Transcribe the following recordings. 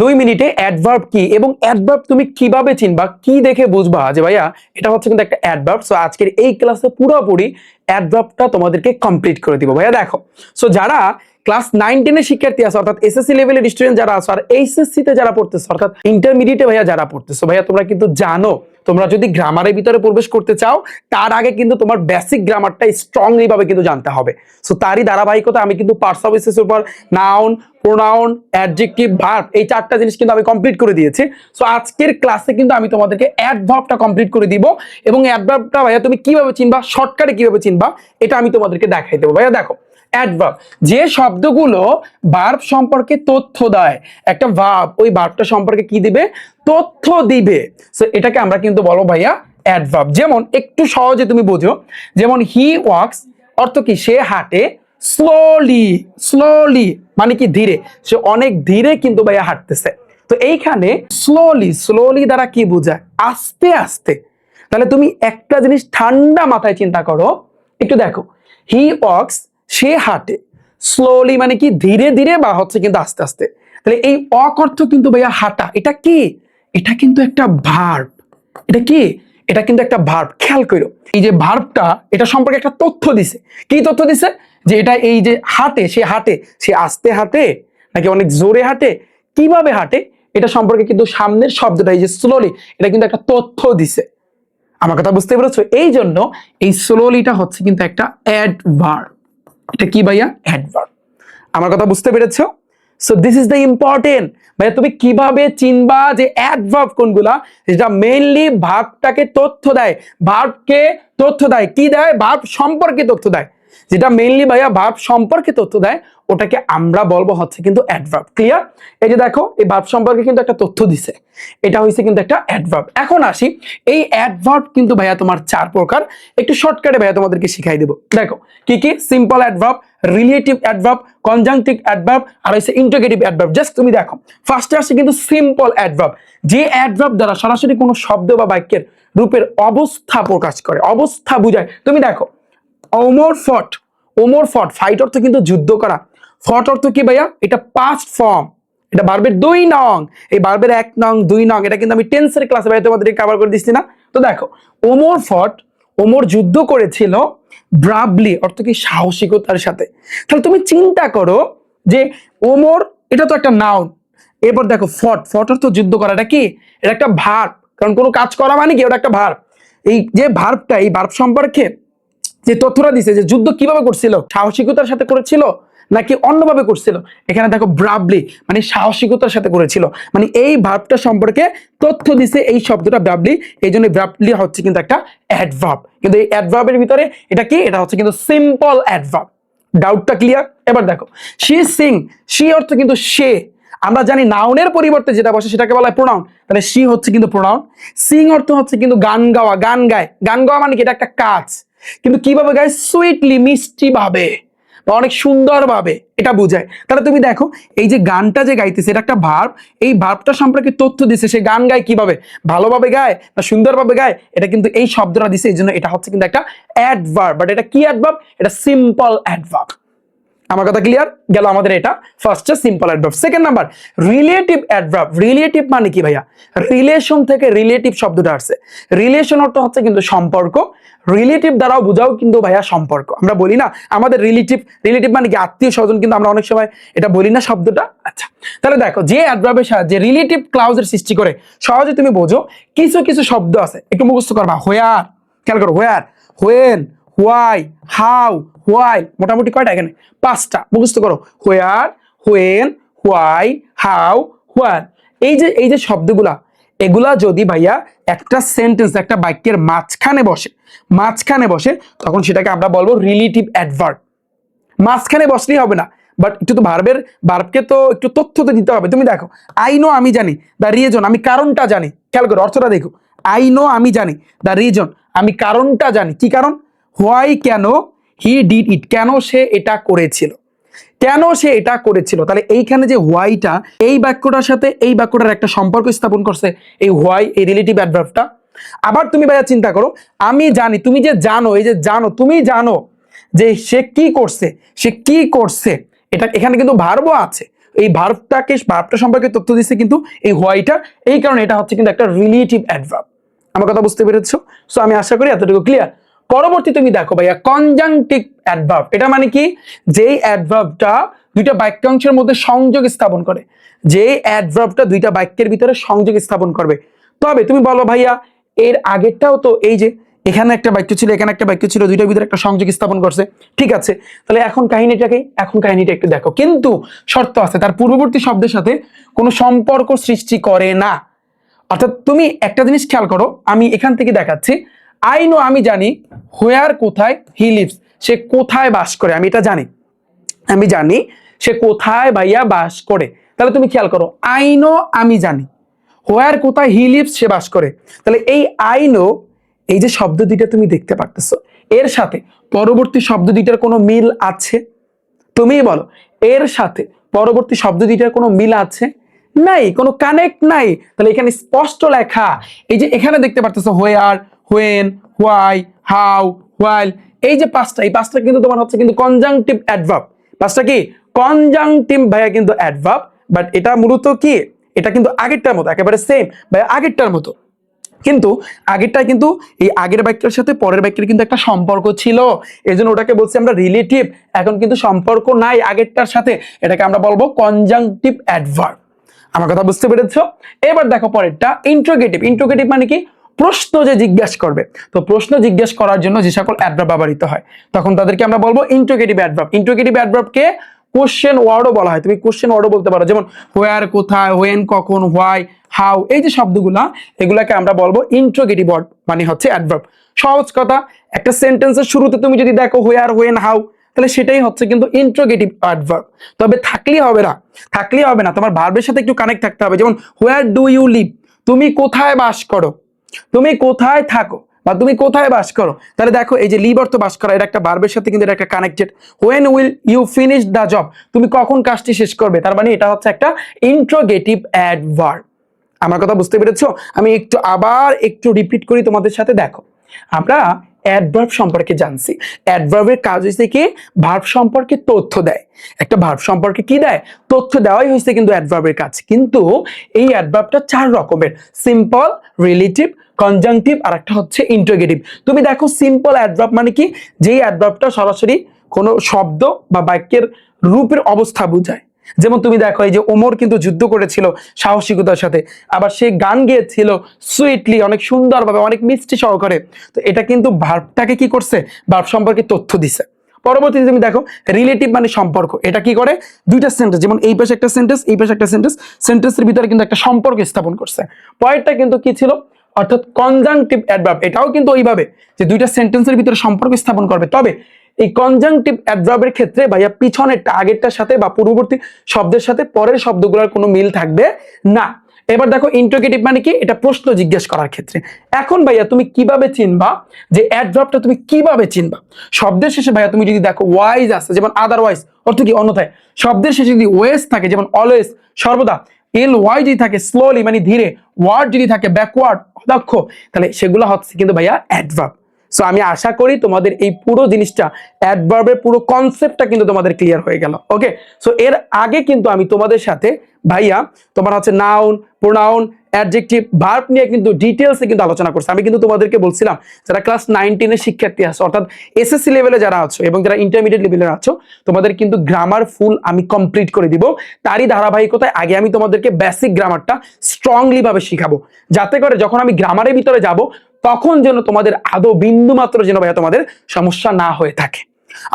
দুই মিনিটে অ্যাডভার্ব কি এবং অ্যাডভার্ব তুমি কীভাবে চিনবা, কি দেখে বুঝবা? যে ভাইয়া, এটা হচ্ছে কিন্তু একটা অ্যাডভার্ব সো আজকের এই ক্লাসে পুরোপুরি অ্যাডভার্বটা তোমাদেরকে কমপ্লিট করে দিব। ভাইয়া, দেখো সো যারা ক্লাস নাইন টেনের শিক্ষার্থী আছে, অর্থাৎ এসএসসি লেভেলের স্টুডেন্ট যারা আছে, আর এইচএসসি তে যারা পড়তেছে, অর্থাৎ ইন্টারমিডিয়েটে ভাইয়া যারা পড়তেছো। ভাইয়া, তোমরা কিন্তু জানো, তোমরা যদি গ্রামারের ভিতরে প্রবেশ করতে চাও, তার আগে কিন্তু তোমার বেসিক গ্রামারটা স্ট্রংলি ভাবে কিন্তু জানতে হবে। সো তারই ধারাবাহিকতা আমি কিন্তু পার্টস অফ স্পিচের উপর নাউন প্রোনাউন অ্যাডজেক্টিভ ভার্ব এই চারটা জিনিস কিন্তু আমি কমপ্লিট করে দিয়েছি। সো আজকের ক্লাসে কিন্তু আমি তোমাদেরকে অ্যাডভার্বটা কমপ্লিট করে দিব এবং অ্যাডভার্বটা ভাইয়া তুমি কীভাবে চিনবা শর্টকাটে কীভাবে চিনবা, এটা আমি তোমাদেরকে দেখাই দেবো। ভাইয়া, দেখো অ্যাডভার্ব যে শব্দগুলো ভার্ব সম্পর্কে তথ্য দেয়, একটা ভার্ব ওই ভার্বটা সম্পর্কে কি দিবে? তথ্য দিবে। সো এটাকে আমরা কিন্তু বলো ভাইয়া অ্যাডভার্ব যেমন, একটু সহজে তুমি বোঝো। যেমন হি ওয়াক্স অর্থ কি? সে হাঁটে স্লোলি স্লোলি মানে কি? ধীরে। সে অনেক ধীরে কিন্তু ভাইয়া হাঁটতেছে। তো এইখানে স্লোলি স্লোলি দ্বারা কি বোঝায়? আস্তে আস্তে। তাহলে তুমি একটা জিনিস ঠান্ডা মাথায় চিন্তা করো। একটু দেখো। হি ওয়াক্স সে হাঁটে। স্লোলি মানে কি ধীরে ধীরে বা হচ্ছে কিন্তু আস্তে আস্তে। তাহলে এই অক অর্থ কিন্তু ভাইয়া হাঁটা, এটা কি? এটা কিন্তু একটা ভার্ব এটা কি? এটা কিন্তু একটা ভার্ব খেয়াল করো এই যে ভার্বটা এটা সম্পর্কে একটা তথ্য দিছে। কি তথ্য দিছে? যে এটা এই যে হাঁটে, সে হাঁটে, সে আস্তে হাঁটে, নাকি অনেক জোরে হাঁটে, কীভাবে হাঁটে, এটা সম্পর্কে কিন্তু সামনের শব্দটা এই যে স্লোলি এটা কিন্তু একটা তথ্য দিছে। আমার কথা বুঝতে পেরেছ? এই জন্য এই স্লোলিটা হচ্ছে কিন্তু একটা অ্যাডভার্ব এটা কি ভাইয়া? অ্যাডভার্ব আমার কথা বুঝতে পেরেছ? So this is the important ভাইয়া তুমি কীভাবে চিনবা যে অ্যাডভার্ব কোনগুলা? যেটা মেইনলি ভাবটাকে তথ্য দেয়। ভাবকে তথ্য দেয়। কি দেয়? ভাব সম্পর্কে তথ্য দেয়। যেটা মেইনলি ভাইয়া ভার্ব সম্পর্কে তথ্য দেয়, ওটাকে আমরা বলব হচ্ছে কিন্তু অ্যাডভার্ব ক্লিয়ার এই যে দেখো, এই ভার্ব সম্পর্কে কিন্তু একটা তথ্য দিছে। এটা হয়েছে কিন্তু একটা অ্যাডভার্ব এখন আসি, এই অ্যাডভার্ব কিন্তু ভাইয়া তোমার চার প্রকার। একটু শর্টকাটে ভাইয়া তোমাদেরকে শিখাই দেবো। দেখো, কি কি? Simple adverb relative adverb conjunctive adverb আর হচ্ছে ইন্টিগ্রেটিভ অ্যাডভার্ব জাস্ট তুমি দেখো ফার্স্টে আসছে কিন্তু সিম্পল অ্যাডভার্ব যে অ্যাডভার্ব দ্বারা সরাসরি কোনো শব্দ বা বাক্যের রূপের অবস্থা প্রকাশ করে, অবস্থা বুঝায়। তুমি দেখো ওমর ফট ওমর ফট ফাইট অর্থ কিন্তু যুদ্ধ করা। ফট অর্থ কি ভাইয়া? এটা পাস্ট ফর্ম এটা বার্বের দুই নং। এই বার্বের এক নং, দুই নং, এটা কিন্তু আমি টেন্সের ক্লাসে ভাই তোমাদের কভার করে দিচ্ছি না। তো দেখো, ওমর ফট, ওমর যুদ্ধ করেছিল ব্রাবলি অর্থ কি সাহসিকতার সাথে। তাহলে তুমি চিন্তা করো যে ওমর, এটা তো একটা নাউন এরপর দেখো, ফট ফট অর্থ যুদ্ধ করা, এটা কি? এটা একটা ভার্ব কারণ কোনো কাজ করা মানে কি? ওটা একটা ভার্ব এই যে ভার্বটা এই ভার্ব সম্পর্কে যে তথ্যটা দিছে যে যুদ্ধ কীভাবে করছিল? সাহসিকতার সাথে করেছিল নাকি অন্যভাবে করছিল? এখানে দেখো ব্রাবলি মানে সাহসিকতার সাথে করেছিল। মানে এই ভাবটা সম্পর্কে তথ্য দিছে এই শব্দটা ব্রাবলি এই জন্য ব্রাবলি হচ্ছে কিন্তু একটা অ্যাডভার্ব কিন্তু এই অ্যাডভার্বের ভিতরে এটা কি? এটা হচ্ছে কিন্তু সিম্পল অ্যাডভার্ব ডাউটটা ক্লিয়ার এবার দেখো শি সিং শি অর্থ কিন্তু সে। আমরা জানি নাউনের পরিবর্তে যেটা বসে সেটাকে বলা হয় প্রোনাউন তাহলে সি হচ্ছে কিন্তু প্রোনাউন সিং অর্থ হচ্ছে কিন্তু গান গাওয়া, গান গায়। গান গাওয়া মানে কি? এটা একটা কাজ। কিন্তু কীভাবে গায় সুইটলি মিষ্টি ভাবে বা অনেক সুন্দর ভাবে এটা বোঝায়। তাহলে তুমি দেখো, এই যে গানটা যে গাইতেছে, এটা একটা ভার্ব এই ভার্বটা সম্পর্কে তথ্য দিছে সে গান গায় কীভাবে? ভালোভাবে গায় না সুন্দরভাবে গায়? এটা কিন্তু এই শব্দটা দিছে, এই জন্য এটা হচ্ছে কিন্তু একটা অ্যাডভার্ব বাট এটা কি অ্যাডভার্ব এটা সিম্পল অ্যাডভার্ব আমার কথা ক্লিয়ার গেল আমাদের এটা। ফার্স্টে simple adverb second number relative adverb relative মানে কি ভাইয়া? রিলেশন থেকে রিলেটিভ শব্দটা আসছে। রিলেশন অর্থ হচ্ছে কিন্তু সম্পর্ক। রিলেটিভ দ্বারাও বোঝাও কিন্তু ভাইয়া সম্পর্ক। আমরা বলি না, আমাদের রিলেটিভ রিলেটিভ মানে কি? আত্মীয় স্বজন কিন্তু আমরা অনেক সময় এটা বলি না শব্দটা। আচ্ছা তাহলে দেখো, যে অ্যাডভার্বের সাহায্যে রিলেটিভ ক্লাউজের সৃষ্টি করে, সহজে তুমি বোঝো, কিছু কিছু শব্দ আছে। একটু মুখস্থ করবা। হোয়ার খেয়াল করো where when why how why মোটামুটি কয়টা এখানে? পাঁচটা। মুখস্থ করো। Where when why how where এই যে এই যে শব্দগুলা, এগুলা যদি ভাইয়া একটা সেন্টেন্স একটা বাক্যের মাঝখানে বসে মাঝখানে বসে, তখন সেটাকে আমরা বলব রিলেটিভ অ্যাডভার্ব মাঝখানে বসলেই হবে না। বাট একটু তো ভার্বের ভার্বকে তো একটু তথ্য তো দিতে হবে। তুমি দেখো আই নো আমি জানি দ্য রিজন আমি কারণটা জানি। খেয়াল করো, অর্থটা দেখো। আই নো আমি জানি দ্য রিজন আমি কারণটা জানি। কি কারণ? হোয়াই কেন হি ডিড ইট কেন সে এটা করেছিল? কেন সে এটা করেছিল? তাহলে এইখানে যে হোয়াইটা এই বাক্যটার সাথে এই বাক্যটার একটা সম্পর্ক স্থাপন করছে এই হোয়াই এই রিলেটিভ অ্যাডভার্বটা আবার তুমি ভাইয়া চিন্তা করো, আমি জানি, তুমি যে জানো, এই যে জানো, তুমি জানো যে সে কি করছে, সে কি করছে, এটা এখানে কিন্তু ভার্বও আছে। এই ভার্বটাকে ভার্বটা সম্পর্কে তথ্য দিচ্ছে কিন্তু এই হোয়াইটা এই কারণে এটা হচ্ছে কিন্তু একটা রিলেটিভ অ্যাডভার্ব আমার কথা বুঝতে পেরেছ? সো আমি আশা করি এতটুকু ক্লিয়ার পরবর্তী তুমি দেখো ভাইয়া কনজাংটিভ অ্যাডভার্ব এটা মানে কি? যেই অ্যাডভার্বটা দুইটা বাক্যাংশের মধ্যে সংযোগ স্থাপন করে। যেই অ্যাডভার্বটা দুইটা বাক্যের ভিতরে সংযোগ স্থাপন করবে। তবে তুমি বলো ভাইয়া, এর আগেরটাও তো এই যে, এখানে একটা বাক্য ছিল, এখানে একটা বাক্য ছিল, দুইটার ভিতরে একটা সংযোগ স্থাপন করছে। ঠিক আছে, তাহলে এখন কাহিনীটাকে, এখন কাহিনীটা একটু দেখো। কিন্তু শর্ত আছে, তার পূর্ববর্তী শব্দের সাথে কোনো সম্পর্ক সৃষ্টি করে না। অর্থাৎ তুমি একটা জিনিস খেয়াল করো, আমি এখান থেকে দেখাচ্ছি। আই নো আমি জানি হোয়ার কোথায় হি লিভস সে কোথায় বাস করে, আমি এটা জানি। আমি জানি সে কোথায় ভাইয়া বাস করে। তাহলে তুমি খেয়াল করো আই নো আমি জানি। হোয়ার কোথায় হি লিভস সে বাস করে। তাহলে এই আই নো এই যে শব্দ দুইটা তুমি দেখতে পারতেছো, এর সাথে পরবর্তী শব্দ দুইটার কোনো মিল আছে? তুমিই বলো, এর সাথে পরবর্তী শব্দ দুইটার কোনো মিল আছে? নাই, কোনো কানেক্ট নাই। তাহলে এখানে স্পষ্ট লেখা, এই যে এখানে দেখতে পারতেছো where when why how while এই যে পাঁচটা, এই পাঁচটা কিন্তু তোমার হচ্ছে কিন্তু কনজাংটিভ অ্যাডভার্ব পাঁচটা কি? কনজাংটিভ ভাইয়া কিন্তু অ্যাডভার্ব বাট এটা মূলত কি? এটা কিন্তু আগেরটার মতো, একেবারে সেম ভাইয়া আগেরটার মতো। কিন্তু আগেরটা কিন্তু, এই আগের বাক্যের সাথে পরের বাক্যের কিন্তু একটা সম্পর্ক ছিল। এই জন্য ওটাকে বলছি আমরা রিলেটিভ এখন কিন্তু সম্পর্ক নাই আগেরটার সাথে, এটাকে আমরা বলব কনজাংটিভ অ্যাডভার্ব আমার কথা বুঝতে পেরেছ? এবার দেখো পরেরটা ইন্ট্রোগেটিভ ইন্ট্রোগেটিভ মানে কি? প্রশ্ন যে জিজ্ঞেস করবে, তো প্রশ্ন জিজ্ঞেস করার জন্য যে সকল অ্যাডভার্ব ব্যবহৃত হয়, তখন তাদেরকে আমরা বলব ইন্ট্রোগেটিভ অ্যাডভার্ব ইন্ট্রোগেটিভ অ্যাডভার্বকে কোশ্চেন ওয়ার্ডও বলা হয়। তুমি কোশ্চেন ওয়ার্ডও বলতে পারো, যেমন হোয়ার কোথায় হোয়েন কখন হোয়াই হাউ এই যে শব্দগুলা, এগুলাকে আমরা বলব ইন্ট্রোগেটিভ ওয়ার্ড মানে হচ্ছে অ্যাডভার্ব সহজ কথা, একটা সেন্টেন্সের শুরুতে তুমি যদি দেখো হোয়ার হোয়েন হাউ তাহলে সেটাই হচ্ছে কিন্তু ইন্ট্রোগেটিভ অ্যাডভার্ব তবে থাকলেই হবে না, থাকলেই হবে না, তোমার ভার্বের সাথে একটু কানেক্ট থাকতে হবে। যেমন হোয়ার ডু ইউ লিভ তুমি কোথায় বাস করো? তুমি কোথায় থাকো বা তুমি কোথায় বাস করো? তাহলে দেখো, এই যে লিভ অর্থ বাস করা, এটা একটা বার্বের সাথে কিন্তু এটা একটা connected when will you finish the job তুমি কখন কাজটি শেষ করবে? তার মানে এটা হচ্ছে একটা ইন্ট্রোগেটিভ অ্যাডভার্ব আমার কথা বুঝতে পেরেছ? আমি একটু আবার একটু রিপিট করি তোমাদের সাথে, দেখো। আমরা অ্যাডভার্ব সম্পর্কে জানছি। অ্যাডভার্বের কাজ হয়েছে কি ভার্ব সম্পর্কে তথ্য দেয়। একটা ভার্ব সম্পর্কে কি দেয়? তথ্য দেওয়াই হয়েছে কিন্তু অ্যাডভার্বের কাজ। কিন্তু এই অ্যাডভার্বটা চার রকমের। সিম্পল রিলেটিভ কনজাংটিভ আর একটা হচ্ছে ইন্টোগেটিভ তুমি দেখো সিম্পল অ্যাডভার্ব মানে কি? যেই অ্যাডভার্বটা সরাসরি কোনো শব্দ বা বাক্যের রূপের অবস্থা বোঝায়। যেমন তুমি দেখো, এই যে ওমর কিন্তু যুদ্ধ করেছিল সাহসিকতার সাথে, আবার সে গান গেয়েছিল সুইটলি অনেক সুন্দরভাবে, অনেক মিষ্টি সহকারে। তো এটা কিন্তু ভার্বটাকে কি করছে? ভার্ব সম্পর্কে তথ্য দিছে। পরবর্তীতে তুমি দেখো রিলেটিভ মানে সম্পর্ক। এটা কি করে? দুইটা সেন্টেন্স যেমন এই পাশে একটা সেন্টেন্স এই পাশে একটা সেন্টেন্স সেন্টেন্সের ভিতরে কিন্তু একটা সম্পর্ক স্থাপন করছে। পয়েন্টটা কিন্তু কি ছিল? অর্থাৎ কনজাংটিভ অ্যাডভার্ব এটাও কিন্তু ওইভাবে, যে দুইটা সেন্টেন্সের ভিতরে সম্পর্ক স্থাপন করবে। তবে এই কনজাংটিভ অ্যাডভার্বের ক্ষেত্রে ভাইয়া পিছনেরটা আগেরটার সাথে বা পূর্ববর্তী শব্দের সাথে পরের শব্দগুলোর কোনো মিল থাকবে না। এবার দেখো ইন্ট্রোগেটিভ মানে কি? এটা প্রশ্ন জিজ্ঞেস করার ক্ষেত্রে। এখন ভাইয়া তুমি কীভাবে চিনবা যে অ্যাডভার্বটা তুমি কীভাবে চিনবা? শব্দের শেষে ভাইয়া তুমি যদি দেখো ওয়াইজ আছে, যেমন আদারওয়াইজ অর্থ কি? অন্যথায়। শব্দের শেষে যদি ওয়েস থাকে, যেমন অলওয়েজ সর্বদা এল ওয়াই যদি থাকে স্লোলি মানে ধীরে ওয়ার্ড যদি থাকে ব্যাকওয়ার্ড অদক্ষ, তাহলে সেগুলো হচ্ছে কিন্তু ভাইয়া অ্যাডভার্ব সো আমি আশা করি তোমাদের এই পুরো জিনিসটা অ্যাডভার্বের পুরো কনসেপ্টটা কিন্তু তোমাদের ক্লিয়ার হয়ে গেল ওকে সো এর আগে কিন্তু আমি তোমাদের সাথে, ভাইয়া, তোমার হচ্ছে নাউন প্রোনাউন অ্যাডজেক্টিভ ভার্ব নিয়ে কিন্তু ডিটেলসে কিন্তু আলোচনা করছি। আমি কিন্তু তোমাদেরকে বলছিলাম, যারা ক্লাস নাইনটিনের শিক্ষার্থী আছো, অর্থাৎ এসএসসি লেভেলে যারা আছো এবং যারা ইন্টারমিডিয়েট লেভেলে আছো, তোমাদের কিন্তু গ্রামার ফুল আমি কমপ্লিট করে দিব। তারই ধারাবাহিকতায় আগে আমি তোমাদেরকে বেসিক গ্রামারটা স্ট্রংলি ভাবে শিখাবো। যাতে করে যখন আমি গ্রামারের ভিতরে যাব তখন যেন তোমাদের আদৌ বিন্দু মাত্র যেন ভাইয়া তোমাদের সমস্যা না হয়ে থাকে।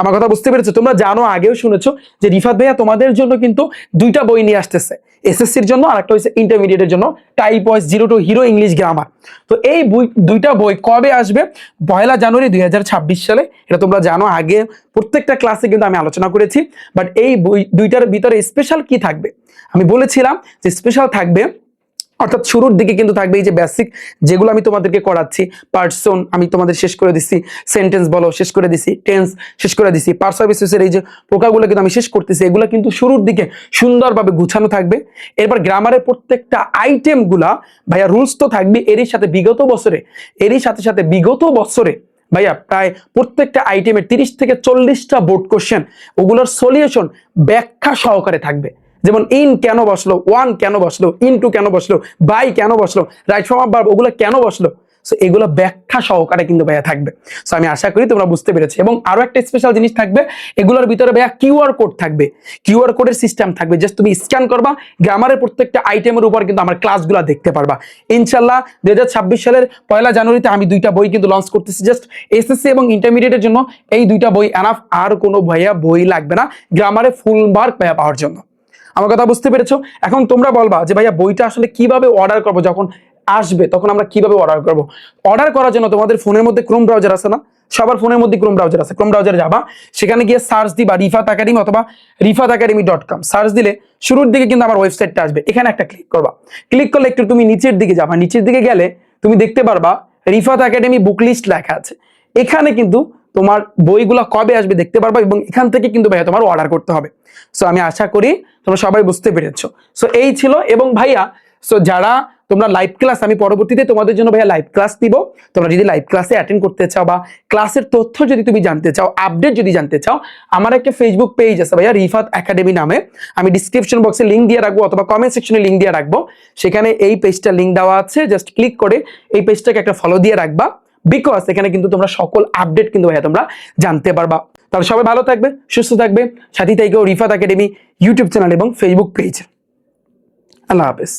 আমার কথা বুঝতে পেরেছ? তোমরা জানো, আগেও শুনেছো যে রিফাত ভাইয়া তোমাদের জন্য কিন্তু দুইটা বই নিয়ে আসতেছে। এসএসসির জন্য আর একটা হচ্ছে ইন্টারমিডিয়েটের জন্য। Type wise zero to hero English grammar তো এই বই, দুইটা বই কবে আসবে? পয়লা জানুয়ারি দুই হাজার ছাব্বিশ সালে। এটা তোমরা জানো, আগে প্রত্যেকটা ক্লাসে কিন্তু আমি আলোচনা করেছি। বাট এই বই, দুইটার ভিতরে স্পেশাল কি থাকবে? আমি বলেছিলাম যে স্পেশাল থাকবে অর্থাৎ শুরুর দিকে কিন্তু থাকবে এই যে বেসিক যেগুলো আমি তোমাদেরকে করাচ্ছি পার্সন আমি তোমাদের শেষ করে দিচ্ছি সেন্টেন্স বলো, শেষ করে দিছি টেন্স শেষ করে দিছি সার্ভিসেসের এই যে প্রকারগুলো কিন্তু আমি শেষ করতেছি, এগুলো কিন্তু শুরুর দিকে সুন্দরভাবে গুছানো থাকবে। এরপর গ্রামারের প্রত্যেকটা আইটেমগুলা ভাইয়া রুলস তো থাকবে, এরই সাথে বিগত বছরে, এরই সাথে সাথে বিগত বছরে, ভাইয়া প্রায় প্রত্যেকটা আইটেমের তিরিশ থেকে চল্লিশটা বোর্ড কোশ্চেন ওগুলোর সলিউশন ব্যাখ্যা সহকারে থাকবে। যেমন ইন কেন বসল ওয়ান কেন বসল ইন টু কেন বসল বাই কেন বসল রাইট ফর্ম অফ ভার্ব ওগুলো কেন বসল? সো এগুলো ব্যাখ্যা সহকারে কিন্তু ভাইয়া থাকবে। সো আমি আশা করি তোমরা বুঝতে পেরেছ। এবং আরও একটা স্পেশাল জিনিস থাকবে, এগুলোর ভিতরে ভাইয়া কিউআর কোড থাকবে। কিউআর কোডের সিস্টেম থাকবে। জাস্ট তুমি স্ক্যান করবা গ্রামারের প্রত্যেকটা আইটেমের উপর কিন্তু আমার ক্লাসগুলো দেখতে পারবা। ইনশাল্লাহ দুই হাজার ছাব্বিশ সালের পয়লা জানুয়ারিতে আমি দুইটা বই কিন্তু লঞ্চ করতেছি। জাস্ট এসএসসি এবং ইন্টারমিডিয়েটের জন্য এই দুইটা বই এনাফ আর কোনো ভাইয়া বই লাগবে না। গ্রামারে ফুল মার্ক ভাইয়া পাওয়ার জন্য। আমার কথা বুঝতে পেরেছ? এখন তোমরা বলবা যে, ভাইয়া, বইটা আসলে কীভাবে অর্ডার করব? যখন আসবে, তখন আমরা কীভাবে অর্ডার করব? অর্ডার করার জন্য তোমাদের ফোনের মধ্যে ক্রোম ব্রাউজার আছে না? সবার ফোনের মধ্যে ক্রোম ব্রাউজার আছে। ক্রোম ব্রাউজারে যাবা, সেখানে গিয়ে সার্চ দিবা রিফাত একাডেমি অথবা Rifat academy dot com search দিলে শুরুর দিকে কিন্তু আমার ওয়েবসাইটটা আসবে। এখানে একটা ক্লিক করবা। ক্লিক করলে একটু তুমি নিচের দিকে যাবা। নিচের দিকে গেলে তুমি দেখতে পারবা রিফাত একাডেমি বুক লিস্ট লেখা আছে। এখানে কিন্তু তোমার বইগুলো কবে আসবে দেখতে পারবা এবং এখান থেকে কিন্তু ভাইয়া তোমার অর্ডার করতে হবে। সো আমি আশা করি তোমরা সবাই বুঝতে পেরেছ। সো এই ছিল এবং ভাইয়া সো যারা তোমরা লাইভ ক্লাস আমি পরবর্তীতে তোমাদের জন্য ভাইয়া লাইভ ক্লাস দিব তোমরা যদি লাইভ ক্লাসে অ্যাটেন্ড করতে চাও বা ক্লাসের তথ্য যদি তুমি জানতে চাও আপডেট যদি জানতে চাও, আমার একটা ফেসবুক পেজ আছে ভাইয়া, রিফাত একাডেমি নামে। আমি ডিসক্রিপশন বক্সে লিঙ্ক দিয়ে রাখব অথবা কমেন্ট সেকশনে লিঙ্ক দিয়ে রাখব। সেখানে এই পেজটা লিঙ্ক দেওয়া আছে জাস্ট ক্লিক করে এই পেজটাকে একটা ফলো দিয়ে রাখবা। বিকজ এখানে কিন্তু তোমরা সকল আপডেট কিন্তু ভাইয়া তোমরা জানতে পারবা। তাহলে সবাই ভালো থাকবে, সুস্থ থাকবে, সাথী তাইকেও, রিফাত একাডেমি ইউটিউব চ্যানেল এবং ফেসবুক পেজ আল্লাহ হাফেজ।